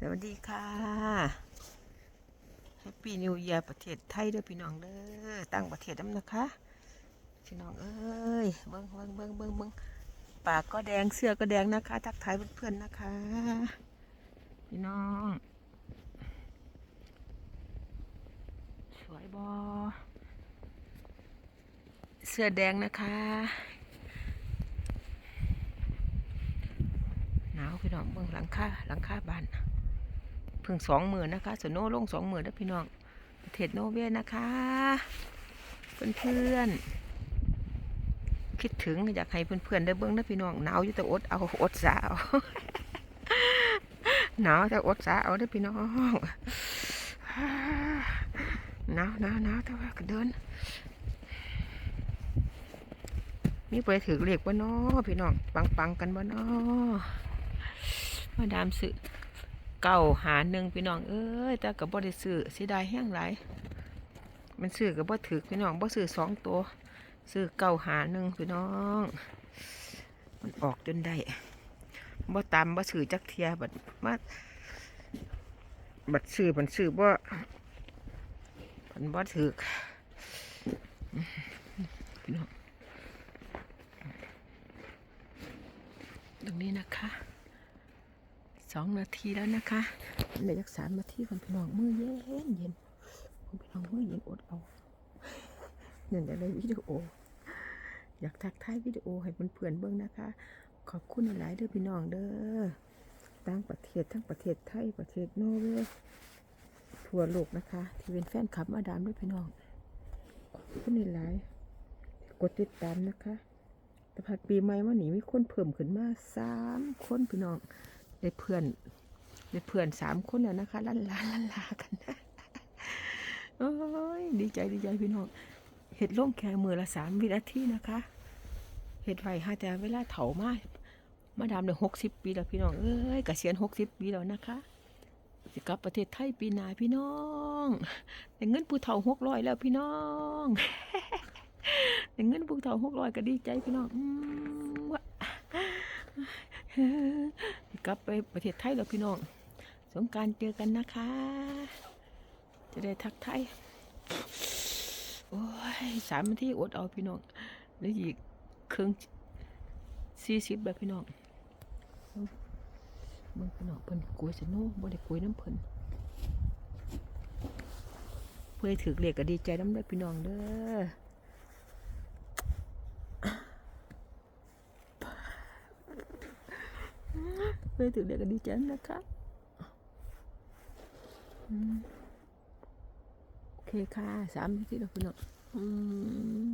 สวัสดีค่ะแฮปปี้นิว e ย r ประเทศไทยเด้อพี่น้องเด้อตั้งประเทศน้ำนะคะพี่น้องเอ้ยเบิ้งเบิ้งเบิ้งเบิ้งเบิ้งปากก็แดงเสื้อก็แดงนะคะ ทักทายเพื่อนๆนะคะ พี่น้อง สวยบอเสื้อแดงนะคะ หนาวพี่น้องเบิ่งหลังคาหลังคาบ้าน พิ่งสองหมื่นนะคะสวนโนลงสองหมื่นแล้วพี่น้องประเทศโนเวียนะคะเพื่อนเพื่อนๆคิดถึงอยากให้เพื่อนเพื่อนๆได้เบิ้งนะพี่น้องหนาวอยู่แต่อดเอาอดสาเหนาวแต่อดสาเอาได้พี่น้องหนาวหนาวหนาวแต่ว่าก็เดินมีไปถือเรียกบ่น้อพี่น้องปังปังๆกันบ่น้อมาดามซื้อ เก่าหาหนึ่งพี่น้องเอ้ยแต่กับบ่ได้ซื้อเสียดายแห้งหลายมันซื้อกับบ่ถือพี่น้องบ่ซื้อสองตัวซื้อเก่าหาหนึ่งพี่น้อง มันออกจนได้บ่ตามบ่ซื้อจักเทียบัดมาบัดซื้อมันซื้อบ่มันบ่ถือพี่น้องตรงนี้นะคะ สองนาทีแล้วนะคะเหลืออีกสามนาทีคนพี่น้องมือเย็นเย็นคนพี่น้องมือเย็นอดเอาเงินอะไรวิดีโอ อยากทักทายวิดีโอให้เพื่อนๆเบิ่งนะคะ ขอบคุณหลายเด้อพี่น้องเด้อต่างประเทศทั้งประเทศไทยประเทศโนเวย์ทั่วโลกนะคะ ที่เป็นแฟนคลับมาดามด้วยพี่น้องขอบคุณหลายกดติดตามนะคะแต่ผัดปีใหม่มาหนีมีคนเพิ่มขึ้นมาสามคนพี่น้อง ได้เพื่อน ได้เพื่อนสามคนแล้วนะคะลันลาลันลากันนะโอ้ยดีใจดีใจพี่น้องเห็ดล่งแค่มือละสามวินาทีนะคะ เห็ดไว้ฮะแต่เวลาเถามามาดามเนี่ยหกสิบปีแล้วพี่น้องเอ้ยเกษียณหกสิบปีแล้วนะคะจะกลับประเทศไทยปีหน้าพี่น้องแต่เงินผู้เฒ่าหกร้อยแล้วพี่น้องแต่เงินผู้เฒ่าหกร้อยก็ดีใจพี่น้องอืมวะ กลับไปประเทศไทยแล้วพี่น้อง สงการเจอกันนะคะ จะได้ทักไทย โอ้ยสามนาทีอดเอาพี่น้องแล้วอีกครึ่งสี่สิบแบบพี่น้องเบิ่งพี่น้องเพิ่นกล้วยสนุกบ่ได้กล้วยน้ำเพิ่นเพื่อถือเหลขก็ดีใจน้ำเด้พี่น้องเด้อ เพื่อถือเด็กดีใจนนะคะโอเคค่ะสามนาทีแล้วคุณน้องอืม